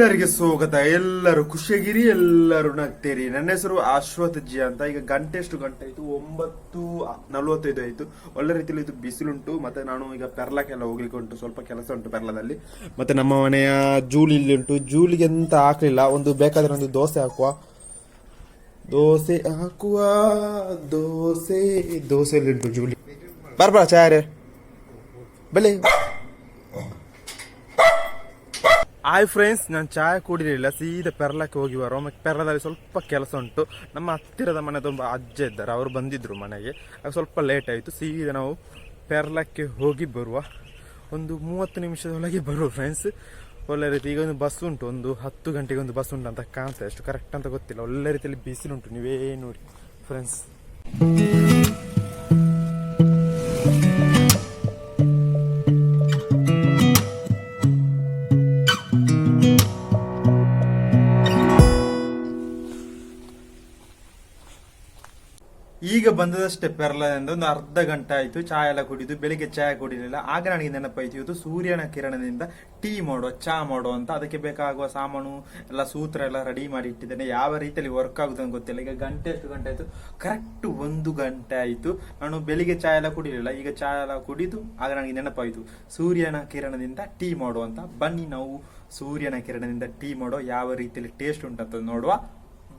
ಎಲ್ಲರಿಗೆ ಸ್ವಾಗತ. ಎಲ್ಲರೂ ಖುಷಿಯಾಗಿರಿ ಎಲ್ಲರೂ ನಗ್ತೀರಿ. ನನ್ನ ಹೆಸರು ಅಶ್ವಥ್ ಜಿ ಅಂತ. ಈಗ ಗಂಟೆ ಎಷ್ಟು ಗಂಟೆ ಆಯ್ತು. ಒಂಬತ್ತು ನಲವತ್ತೈದು ಆಯ್ತು. ಒಳ್ಳೆ ರೀತಿಯಲ್ಲಿ ಇದು ಬಿಸಿಲುಂಟು. ಮತ್ತೆ ನಾನು ಈಗ ಪೆರ್ಲಕ್ಕೆಲ್ಲ ಹೋಗ್ಲಿಕ್ಕೆ ಉಂಟು ಸ್ವಲ್ಪ ಕೆಲಸ ಉಂಟು ಪೆರ್ಲದಲ್ಲಿ. ಮತ್ತೆ ನಮ್ಮ ಮನೆಯ ಜೂಲಿ ಇಲ್ಲಿ ಉಂಟು ಜೂಲಿಗೆ ಎಂತ ಹಾಕ್ಲಿಲ್ಲ. ಒಂದು ಬೇಕಾದ್ರೆ ಒಂದು ದೋಸೆ ಹಾಕುವ. ದೋಸೆ ಹಾಕುವ, ದೋಸೆ ದೋಸೆಯಲ್ಲಿ ಉಂಟು ಜೂಲಿ. ಬರ್ಬಾ ಚಾರೆ ಬಲೆ ಹಾಯ್ ಫ್ರೆಂಡ್ಸ್ ನಾನು ಚಾಯ್ ಕುಡಿಲಿಲ್ಲ, ಸೀದಾ ಪೆರ್ಲಕ್ಕೆ ಹೋಗಿ ಬರೋ ಪೆರ್ಲದಲ್ಲಿ ಸ್ವಲ್ಪ ಕೆಲಸ ಉಂಟು. ನಮ್ಮ ಹತ್ತಿರದ ಮನೆ ತುಂಬ ಅಜ್ಜ ಇದ್ದಾರೆ, ಅವರು ಬಂದಿದ್ದರು ಮನೆಗೆ. ಅದು ಸ್ವಲ್ಪ ಲೇಟ್ ಆಯಿತು. ಸೀದಾ ನಾವು ಪೆರ್ಲಕ್ಕೆ ಹೋಗಿ ಬರುವ. ಒಂದು ಮೂವತ್ತು ನಿಮಿಷದೊಳಗೆ ಬರುವ ಫ್ರೆಂಡ್ಸ್ ಒಳ್ಳೆ ರೀತಿ ಈಗ ಒಂದು ಬಸ್ ಉಂಟು. ಒಂದು ಹತ್ತು ಗಂಟೆಗೆ ಒಂದು ಬಸ್ ಉಂಟು ಅಂತ ಕಾಣ್ತದೆ ಅಷ್ಟು ಕರೆಕ್ಟ್ ಅಂತ ಗೊತ್ತಿಲ್ಲ. ಒಳ್ಳೆ ರೀತಿಯಲ್ಲಿ ಬಿಸಿಲುಂಟು ನೀವೇ ನೋಡಿ ಫ್ರೆಂಡ್ಸ್ ಈಗ ಬಂದದಷ್ಟೇ ಪೆರ್ಲದಿಂದ ಒಂದು ಅರ್ಧ ಗಂಟೆ ಆಯ್ತು ಚಹಾ ಎಲ್ಲ ಕುಡಿದು, ಬೆಳಿಗ್ಗೆ ಚಹಾ ಕುಡಿಲಿಲ್ಲ. ಆಗ ನನಗೆ ನೆನಪಾಯ್ತು ಇವತ್ತು ಸೂರ್ಯನ ಕಿರಣದಿಂದ ಟೀ ಮಾಡುವ ಚಹಾ ಮಾಡುವ ಅಂತ. ಅದಕ್ಕೆ ಬೇಕಾಗುವ ಸಾಮಾನು, ಎಲ್ಲ ಸೂತ್ರ ಎಲ್ಲ ರೆಡಿ ಮಾಡಿ ಇಟ್ಟಿದ್ದೇನೆ. ಯಾವ ರೀತಿಯಲ್ಲಿ ವರ್ಕ್ ಆಗುದು ಅಂತ ಗೊತ್ತಿಲ್ಲ. ಈಗ ಗಂಟೆ ಎಷ್ಟು ಗಂಟೆ ಆಯ್ತು. ಕರೆಕ್ಟ್ ಒಂದು ಗಂಟೆ ಆಯ್ತು. ನಾನು ಬೆಳಿಗ್ಗೆ ಚಹಾ ಎಲ್ಲ ಕುಡಿಲಿಲ್ಲ. ಈಗ ಚಹಾ ಎಲ್ಲ ಕುಡಿದು, ಆಗ ನನಗೆ ನೆನಪಾಯಿತು. ಸೂರ್ಯನ ಕಿರಣದಿಂದ ಟೀ ಮಾಡುವ ಅಂತ. ಬನ್ನಿ ನಾವು ಸೂರ್ಯನ ಕಿರಣದಿಂದ ಟೀ ಮಾಡೋ ಯಾವ ರೀತಿಯಲ್ಲಿ ಟೇಸ್ಟ್ ಉಂಟಂತ ನೋಡುವ.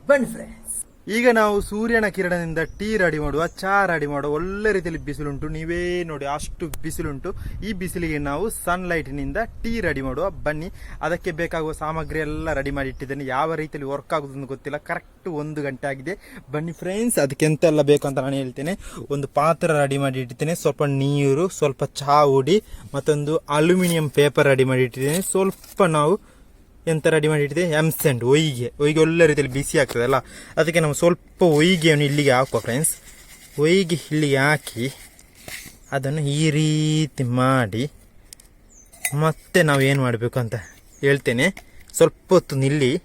ಬನ್ನಿ ಫ್ರೆಂಡ್ಸ್ ಈಗ ನಾವು ಸೂರ್ಯನ ಕಿರಣದಿಂದ ಟೀ ರೆಡಿ ಮಾಡುವ ಚಾ ರೆಡಿ ಮಾಡುವ ಒಳ್ಳೆ ರೀತಿಯಲ್ಲಿ ಬಿಸಿಲುಂಟು. ನೀವೇ ನೋಡಿ ಅಷ್ಟು ಬಿಸಿಲುಂಟು. ಈ ಬಿಸಿಲಿಗೆ ನಾವು ಸನ್ಲೈಟ್ನಿಂದ ಟೀ ರೆಡಿ ಮಾಡುವ. ಬನ್ನಿ, ಅದಕ್ಕೆ ಬೇಕಾಗುವ ಸಾಮಗ್ರಿ ಎಲ್ಲ ರೆಡಿ ಮಾಡಿ ಇಟ್ಟಿದ್ದೇನೆ. ಯಾವ ರೀತಿಯಲ್ಲಿ ವರ್ಕ್ ಆಗೋದನ್ನು ಗೊತ್ತಿಲ್ಲ. ಕರೆಕ್ಟ್ ಒಂದು ಗಂಟೆ ಆಗಿದೆ. ಬನ್ನಿ ಫ್ರೆಂಡ್ಸ್ ಅದಕ್ಕೆ ಎಂತೆಲ್ಲ ಬೇಕು ಅಂತ ನಾನು ಹೇಳ್ತೇನೆ. ಒಂದು ಪಾತ್ರ ರೆಡಿ ಮಾಡಿ ಇಟ್ಟಿದ್ದೇನೆ. ಸ್ವಲ್ಪ ನೀರು, ಸ್ವಲ್ಪ ಚಹಾ ಹುಡಿ, ಮತ್ತೊಂದು ಅಲ್ಯೂಮಿನಿಯಂ ಪೇಪರ್ ರೆಡಿ ಮಾಡಿ ಇಟ್ಟಿದ್ದೇನೆ. ಸ್ವಲ್ಪ ನಾವು ಎಂತ ರೆಡಿ ಮಾಡಿ ಇಟ್ಟಿದೆ ಎಮ್ಸೆಂಡ್ ಒಯ್ಗೆ ಒಯ್ಗೆ ಒಳ್ಳೆ ರೀತಿಯಲ್ಲಿ ಬಿಸಿ ಆಗ್ತದಲ್ಲ? ಅದಕ್ಕೆ ನಾವು ಸ್ವಲ್ಪ ಒಯ್ಗೆಯನ್ನು ಇಲ್ಲಿಗೆ ಹಾಕುವ ಫ್ರೆಂಡ್ಸ್ ಒಯ್ಗೆ ಇಲ್ಲಿಗೆ ಹಾಕಿ ಅದನ್ನು ಈ ರೀತಿ ಮಾಡಿ ಮತ್ತೆ ನಾವು ಏನು ಮಾಡಬೇಕು ಅಂತ ಹೇಳ್ತೇನೆ. ಸ್ವಲ್ಪ ಹೊತ್ತು ನಿಲ್ಲಿ.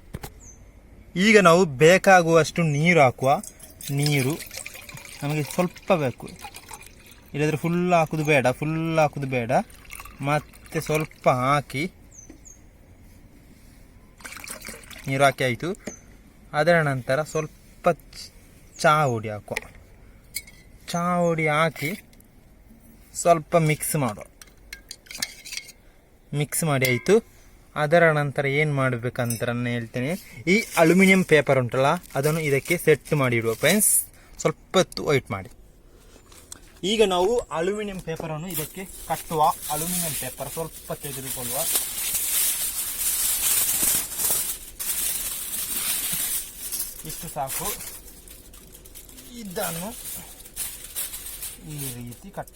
ಈಗ ನಾವು ಬೇಕಾಗುವಷ್ಟು ನೀರು ಹಾಕುವ. ನೀರು ನಮಗೆ ಸ್ವಲ್ಪ ಬೇಕು. ಇಲ್ಲದ್ರೆ ಫುಲ್ ಹಾಕೋದು ಬೇಡ ಫುಲ್ ಹಾಕೋದು ಬೇಡ. ಮತ್ತೆ ಸ್ವಲ್ಪ ಹಾಕಿ ನೀರು ಹಾಕಿ ಆಯಿತು. ಅದರ ನಂತರ ಸ್ವಲ್ಪ ಚಹಾ ಹುಡಿ ಹಾಕುವ. ಚಹಾ ಹುಡಿ ಹಾಕಿ ಸ್ವಲ್ಪ ಮಿಕ್ಸ್ ಮಾಡುವ. ಮಿಕ್ಸ್ ಮಾಡಿ ಆಯಿತು. ಅದರ ನಂತರ ಏನು ಮಾಡಬೇಕಂತ ನಾನು ಹೇಳ್ತೇನೆ. ಈ ಅಲ್ಯೂಮಿನಿಯಂ ಪೇಪರ್ ಉಂಟಲ್ಲ, ಅದನ್ನು ಇದಕ್ಕೆ ಸೆಟ್ ಮಾಡಿ ಇಡುವ ಫ್ರೆಂಡ್ಸ್ ಸ್ವಲ್ಪ ಹೊತ್ತು ವೈಟ್ ಮಾಡಿ. ಈಗ ನಾವು ಅಲ್ಯೂಮಿನಿಯಂ ಪೇಪರನ್ನು ಇದಕ್ಕೆ ಕಟ್ಟುವ. ಅಲ್ಯೂಮಿನಿಯಂ ಪೇಪರ್ ಸ್ವಲ್ಪ ತೆಗೆದುಕೊಳ್ಳುವ. ಇಷ್ಟು ಸಾಕು. ಇದನ್ನು ಈ ರೀತಿ ಕಟ್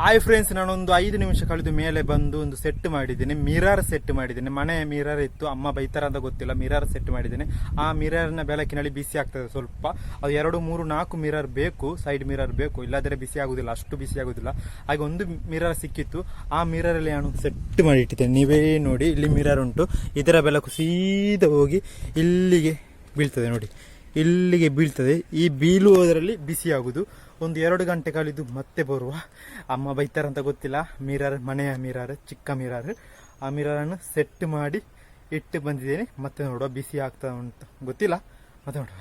ಹಾಯ್ ಫ್ರೆಂಡ್ಸ್ ನಾನೊಂದು ಐದು ನಿಮಿಷ ಕಳೆದು ಮೇಲೆ ಬಂದು ಒಂದು ಸೆಟ್ ಮಾಡಿದ್ದೇನೆ. ಮಿರರ್ ಸೆಟ್ ಮಾಡಿದ್ದೇನೆ. ಮನೆ ಮಿರರ್ ಇತ್ತು. ಅಮ್ಮ ಬೈತಾರ ಅಂತ ಗೊತ್ತಿಲ್ಲ. ಮಿರರ್ ಸೆಟ್ ಮಾಡಿದ್ದೇನೆ. ಆ ಮಿರರ್ನ ಬೆಳಕಿನಲ್ಲಿ ಬಿಸಿ ಆಗ್ತದೆ ಸ್ವಲ್ಪ. ಅದು ಎರಡು, ಮೂರು, ನಾಲ್ಕು ಮಿರರ್ ಬೇಕು. ಸೈಡ್ ಮಿರರ್ ಬೇಕು. ಇಲ್ಲದ್ರೆ ಬಿಸಿ ಆಗುದಿಲ್ಲ. ಅಷ್ಟು ಬಿಸಿ ಆಗುದಿಲ್ಲ. ಹಾಗೆ ಒಂದು ಮಿರರ್ ಸಿಕ್ಕಿತ್ತು. ಆ ಮಿರರಲ್ಲಿ ನಾನು ಸೆಟ್ ಮಾಡಿ ಇಟ್ಟಿದ್ದೇನೆ ನೀವೇ ನೋಡಿ. ಇಲ್ಲಿ ಮಿರರ್ ಉಂಟು. ಇದರ ಬೆಳಕು ಸೀದಾ ಹೋಗಿ ಇಲ್ಲಿಗೆ ಬೀಳ್ತದೆ ನೋಡಿ. ಇಲ್ಲಿಗೆ ಬೀಳ್ತದೆ. ಈ ಬೀಳುವುದರಲ್ಲಿ ಬಿಸಿ ಆಗುದು. ಒಂದು ಎರಡು ಗಂಟೆ ಕಳೆದು ಮತ್ತೆ ಬರುವ ಅಮ್ಮ ಬೈತಾರಂತ ಗೊತ್ತಿಲ್ಲ. ಮಿರರ್, ಮನೆಯ ಮಿರರ್, ಚಿಕ್ಕ ಮಿರರ್. ಆ ಮಿರರನ್ನು ಸೆಟ್ ಮಾಡಿ ಇಟ್ಟು ಬಂದಿದ್ದೇನೆ. ಮತ್ತೆ ನೋಡುವ ಬಿಸಿ ಆಗ್ತಾ ಉಂಟು. ಗೊತ್ತಿಲ್ಲ? ಮತ್ತೆ ನೋಡುವ.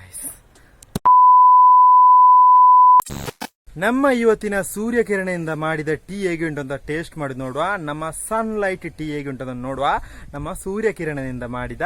ನಮ್ಮ ಇವತ್ತಿನ ಸೂರ್ಯಕಿರಣೆಯಿಂದ ಮಾಡಿದ ಟೀ ಹೇಗೆ ಉಂಟು ಅಂತ ಟೇಸ್ಟ್ ಮಾಡಿ ನೋಡುವ. ನಮ್ಮ ಸನ್ಲೈಟ್ ಟೀ ಹೇಗೆ ಉಂಟು ಅಂತ ನೋಡುವ. ನಮ್ಮ ಸೂರ್ಯಕಿರಣದಿಂದ ಮಾಡಿದ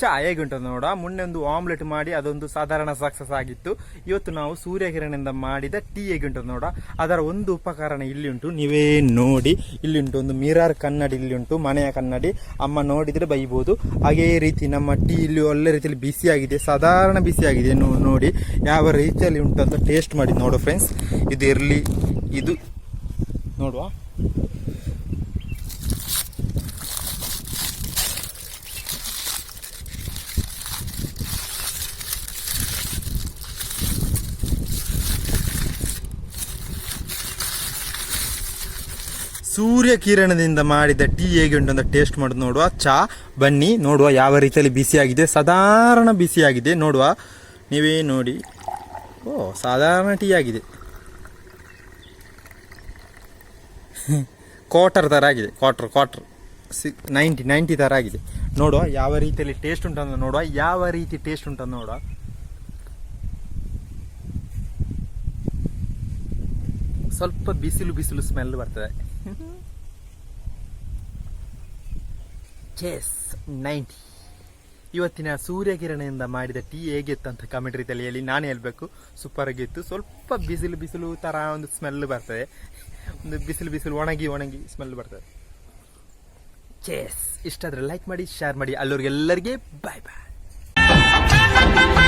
ಚಾ ಹೇಗೆ ಉಂಟು ಅಂತ ಮೊನ್ನೆ ಒಂದು ಆಮ್ಲೆಟ್ ಮಾಡಿ ಅದೊಂದು ಸಾಧಾರಣ ಸಕ್ಸಸ್ ಆಗಿತ್ತು. ಇವತ್ತು ನಾವು ಸೂರ್ಯಕಿರಣದಿಂದ ಮಾಡಿದ ಟೀ ಹೇಗೆ ಉಂಟು ಅಂತ ಅದರ ಒಂದು ಉಪಕರಣ ಇಲ್ಲಿ ಉಂಟು ನೀವೇ ನೋಡಿ. ಇಲ್ಲಿ ಉಂಟು ಒಂದು ಮಿರರ್ ಕನ್ನಡಿ ಇಲ್ಲಿ ಉಂಟು ಮನೆಯ ಕನ್ನಡಿ. ಅಮ್ಮ ನೋಡಿದ್ರೆ ಬೈಬೋದು. ಹಾಗೇ ರೀತಿ ನಮ್ಮ ಟೀ ಇಲ್ಲಿ ಒಳ್ಳೆ ರೀತಿಯಲ್ಲಿ ಬಿಸಿಯಾಗಿದೆ ಸಾಧಾರಣ ಬಿಸಿಯಾಗಿದೆ ನೋಡಿ. ಯಾವ ರೀತಿಯಲ್ಲಿ ಉಂಟು ಅಂತ ಟೇಸ್ಟ್ ಮಾಡಿ ನೋಡು ಫ್ರೆಂಡ್ಸ್ ಇದು ಇರಲಿ. ಇದು ನೋಡುವ. ಸೂರ್ಯ ಕಿರಣದಿಂದ ಮಾಡಿದ ಟೀ ಹೇಗೆ ಉಂಟು ಅಂತ ಟೇಸ್ಟ್ ಮಾಡೋದು ನೋಡುವ. ಚಾ, ಬನ್ನಿ, ನೋಡುವ ಯಾವ ರೀತಿಯಲ್ಲಿ ಬಿಸಿಯಾಗಿದೆ ಸಾಧಾರಣ ಬಿಸಿಯಾಗಿದೆ ನೋಡುವ. ನೀವೇ ನೋಡಿ. ಓ, ಸಾಧಾರಣ ಟೀ ಆಗಿದೆ. ಕ್ವಾಟರ್ ಥರ ಆಗಿದೆ. ಕ್ವಾಟ್ರ್ ಕ್ವಾಟ್ರ್ ಸಿ ನೈಂಟಿ ನೈಂಟಿ ಥರ ಆಗಿದೆ. ನೋಡುವ ಯಾವ ರೀತಿಯಲ್ಲಿ ಟೇಸ್ಟ್ ಉಂಟಂತ ನೋಡುವ. ಯಾವ ರೀತಿ ಟೇಸ್ಟ್ ಉಂಟಂತ ನೋಡುವ. ಸ್ವಲ್ಪ ಬಿಸಿಲು ಬಿಸಿಲು ಸ್ಮೆಲ್ ಬರ್ತದೆ. ಚೆಸ್ ನೈಂಟಿ ಇವತ್ತಿನ ಸೂರ್ಯಕಿರಣೆಯಿಂದ ಮಾಡಿದ ಟೀ ಹೇಗಿತ್ತು ಅಂತ ಕಮೆಂಟ್ ನಾನು ಹೇಳಬೇಕು. ಸೂಪರ್ ಆಗಿತ್ತು ಸ್ವಲ್ಪ ಬಿಸಿಲು ಬಿಸಿಲು ಥರ ಒಂದು ಸ್ಮೆಲ್ ಬರ್ತದೆ. ಒಂದು ಬಿಸಿಲು ಬಿಸಿಲು ಒಣಗಿ ಒಣಗಿ ಸ್ಮೆಲ್ ಬರ್ತದೆ. ಚೆಸ್ ಇಷ್ಟಾದರೆ ಲೈಕ್ ಮಾಡಿ ಶೇರ್ ಮಾಡಿ. ಅಲ್ಲೋರಿಗೆಲ್ಲರಿಗೆ ಬಾಯ್ ಬಾಯ್